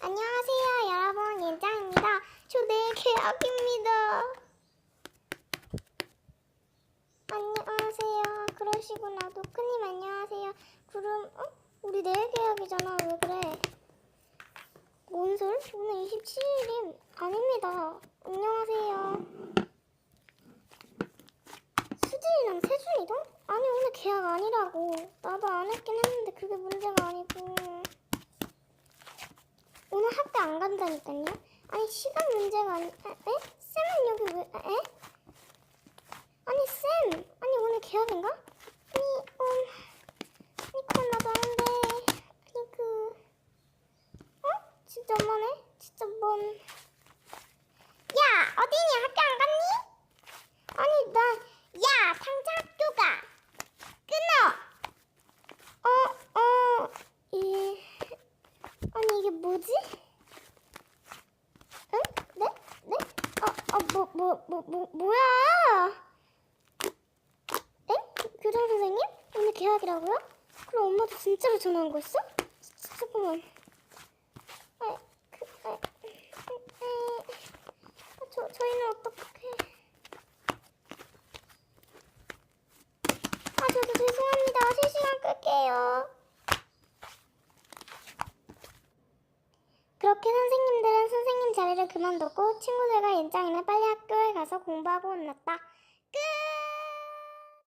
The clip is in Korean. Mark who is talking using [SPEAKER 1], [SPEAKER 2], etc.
[SPEAKER 1] 안녕하세요, 여러분. 연장입니다. 저 내일 계약입니다. 안녕하세요. 그러시구나. 도크님 안녕하세요. 그럼 어? 우리 내일 계약이잖아. 왜 그래? 뭔 소리? 오늘 27일임. 아닙니다. 안녕하세요. 수진이랑 세준이도? 오늘 계약 아니라고. 나도 안 했긴 했는데 그게 문제가 아니고. 오늘 학교 안 간다니까요? 아니 시간 문제가 아니... 에? 에? 쌤은 여기 왜... 에? 아니 쌤! 아니 오늘 계약인가? 아니 음... 아니 그건 나도 아는데... 아니 그... 어? 진짜 엄마네? 진짜 뭔... 야! 어디니? 학교 안 갔니? 아니 나... 야! 당장 학교 가! 끊어! 어... 어... 이... 아니 이게 뭐지? 응? 네? 네? 아, 아, 뭐, 뭐, 뭐, 뭐, 뭐야? 에? 교장 선생님? 오늘 계약이라고요? 그럼 엄마도 진짜로 전화한 거였어? 자, 잠깐만. 아, 그, 아, 에, 아, 저, 저희는 어떡해? 아, 저도 죄송합니다. 실시간 끌게요. 그렇게 선생님들은 선생님 자리를 그만두고 친구들과 연장이는 빨리 학교에 가서 공부하고 혼났다.